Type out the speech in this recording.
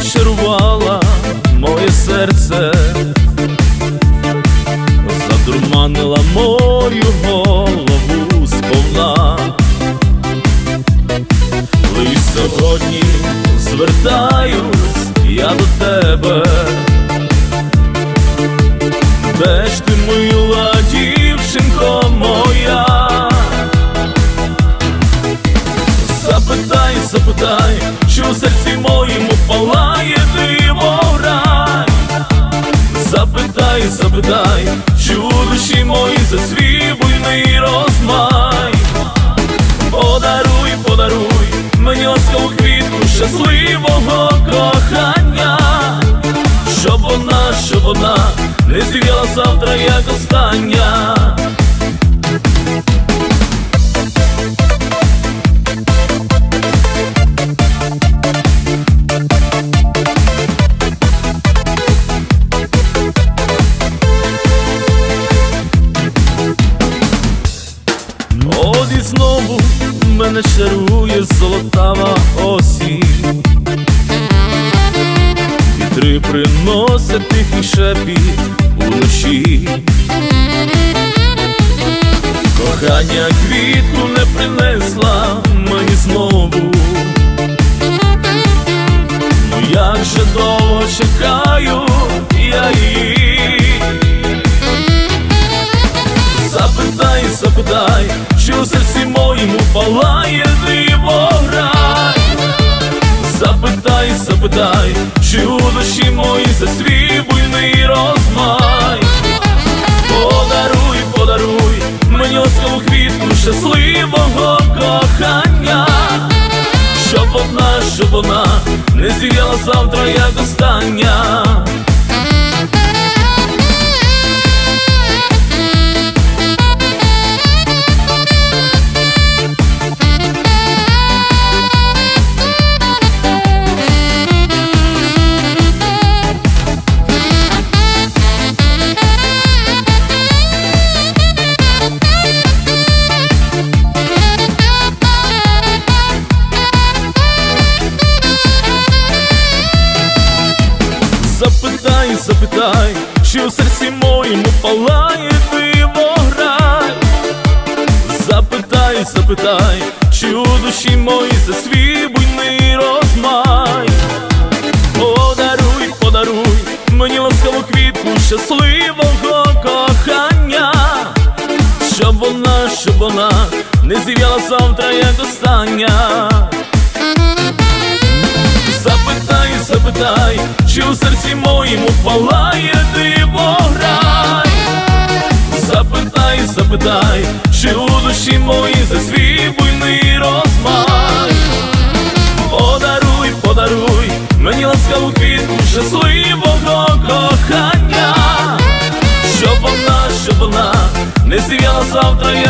зачарувала моє серце, задурманила мою голову сповна. Лиш сьогодні звертаюсь я до тебе. Де ж ти мила палає мов рай Запитай, запитай, чи у душі мої за свій буйний розмай. Подаруй, подаруй мені ласкаву квітку щасливого кохання От і знову мене чарує золотава осінь. Вітри приносять тихий шепіт уночі. Кохання квітку не принесла мені знову. Ну як же довго чекаю у серці моєму палає диво грай. Запитай, запитай, чи у душі моїй засвій буйний розмай. Подаруй, подаруй мені ласкаву квітку щасливого кохання. Щоб вона, щоб вона не зів'яла завтра, як остання Запитай, запитай, чи у серці моєму палає диво грай. Запитай, запитай, чи у душі моїй засвій буйний розмай. Подаруй, подаруй мені ласкаву квітку щасливого кохання Щоб вона, щоб вона не зів'яла завтра, як остання. Запитай, запитай, чи у серці моєму палає диво грай. Запитай, запитай, чи у душі моїй засвій буйний розмай Подаруй, подаруй мені ласкаву квітку щасливого кохання. Щоб вона, щоб вона не зів'яла завтра, остання